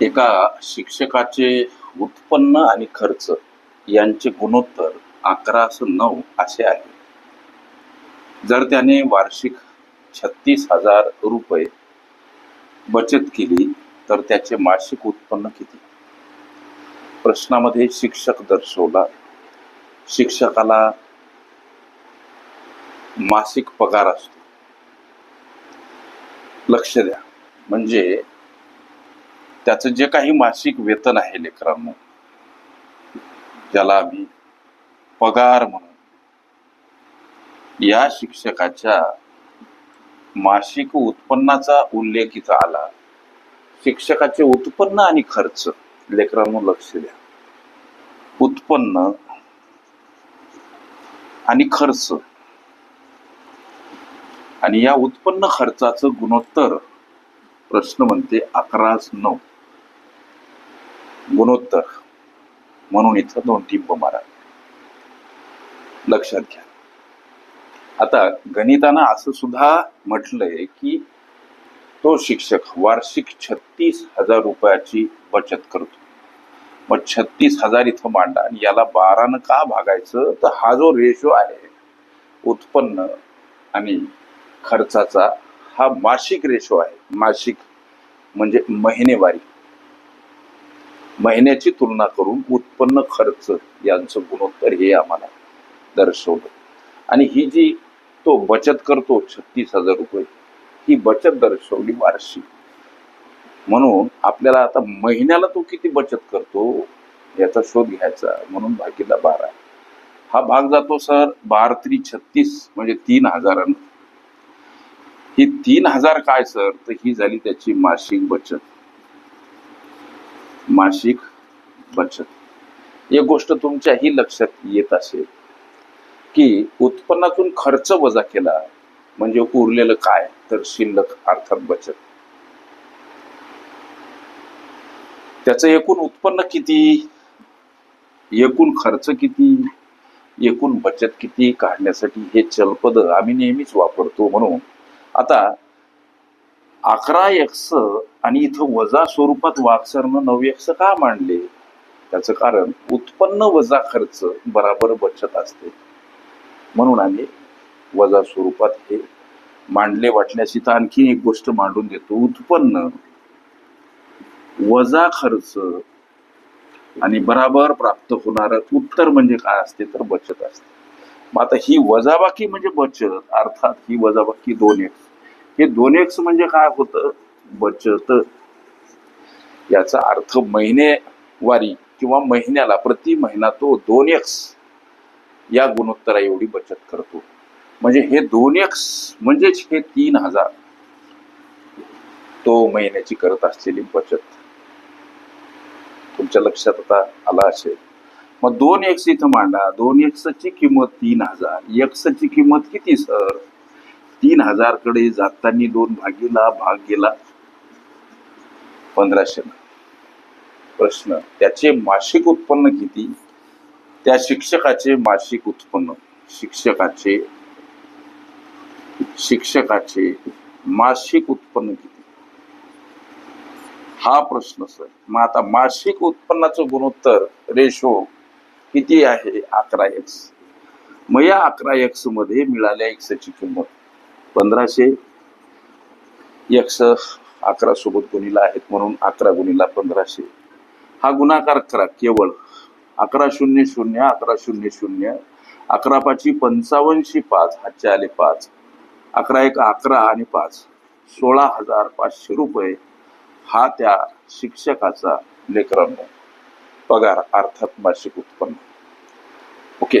एका शिक्षकाचे उत्पन्न आणि खर्च यांचे गुणोत्तर अकरा नऊ असे आहे. जर त्याने वार्षिक छत्तीस हजार रुपये बचत केली तर त्याचे मासिक उत्पन्न किती? प्रश्नामध्ये शिक्षक दर्शवला शिक्षकाला मासिक पगार असतो. लक्ष द्या. म्हणजे त्याचं जे काही मासिक वेतन आहे लेकरांनो ज्याला आम्ही पगार म्हणून या शिक्षकाच्या मासिक उत्पन्नाचा उल्लेख इथं आला. शिक्षकाचे उत्पन्न आणि खर्च लेकरांनो लक्ष द्या. उत्पन्न आणि खर्च. आणि या उत्पन्न खर्चाचं गुणोत्तर प्रश्न म्हणते अकराच नऊ. गुणोत्तर. म्हणून इथं दोन टिंब मारा. लक्षात घ्या. आता गणितानं असं सुद्धा म्हटलंय की तो शिक्षक वार्षिक छत्तीस हजार रुपयाची बचत करतो. मग छत्तीस हजार इथं मांडा आणि याला बारानं का भागायचं? तर हा जो रेशो आहे उत्पन्न आणि खर्चाचा हा मासिक रेशो आहे. मासिक म्हणजे महिनेवारी. महिन्याची तुलना करून उत्पन्न खर्च यांचं गुणोत्तर हे आम्हाला दर्शवलं आणि ही जी तो बचत करतो छत्तीस हजार रुपये ही बचत दर्शवली वार्षिक. म्हणून आपल्याला आता महिन्याला तो किती बचत करतो याचा शोध घ्यायचा म्हणून भागीला बारा. हा भाग जातो सर बार त्री छत्तीस म्हणजे तीन हजारानं. ही तीन हजार काय सर? तर ही झाली त्याची मासिक बचत. मासिक बचत. एक गोष्ट तुमच्याही लक्षात येत असेल की उत्पन्नातून खर्च वजा केला म्हणजे उरलेलं काय? तर शिल्लक अर्थात बचत. त्याचं एकूण उत्पन्न किती? एकूण खर्च किती? एकूण बचत किती? काढण्यासाठी हे चलपद आम्ही नेहमीच वापरतो म्हणून आता अकरा एक्स आणि इथं वजा स्वरूपात वाकसरनं नऊ एक्स का मांडले? त्याचं कारण उत्पन्न वजा खर्च बराबर बचत असते. म्हणून आम्ही वजा स्वरूपात हे मांडले वाटल्यास इथं आणखी एक गोष्ट मांडून देतो. उत्पन्न वजा खर्च आणि बराबर प्राप्त होणार उत्तर म्हणजे काय असते? तर बचत असते. मग आता ही वजाबाकी म्हणजे बचत अर्थात ही वजाबाकी दोन एक्स हे दोन एक्स म्हणजे काय होतं? बचत. याचा अर्थ महिनेवारी किंवा महिन्याला प्रति महिना तो दोन एक्स या गुणोत्तरा एवढी बचत करतो. म्हणजे हे दोन एक्स म्हणजेच हे तीन हजार. तो महिन्याची करत असलेली बचत. तुमच्या लक्षात आता आला असेल. मग दोन एक्स इथं मांडा. दोन एक्सची किंमत तीन हजार. एक्सची किंमत किती सर? तीन हजारकडे जाताना दोन भागीला भाग गेला. पंधराशे. प्रश्न त्याचे मासिक उत्पन्न किती? त्या शिक्षकाचे मासिक उत्पन्न शिक्षकाचे शिक्षकाचे मासिक उत्पन्न किती? हा प्रश्न सर. मग आता मासिक उत्पन्नाचं गुणोत्तर रेशो किती आहे? अकरा एक्स मग या अकरा एक्समध्ये मिळाल्या एक्सची किंमत. पंधराशे एक्स अकरा सोबत गुणीला आहेत म्हणून अकरा गुणीला पंधराशे. हा गुणाकार करा केवळ. अकरा शून्य शून्य अकरा शून्य शून्य. अकरा पाची पंचावन्नशे पाच हातचे आले पाच. अकरा एक अकरा आणि पाच. सोळा हजार पाचशे रुपये. हा त्या शिक्षकाचा लेकरांनो पगार अर्थात मासिक उत्पन्न. ओके.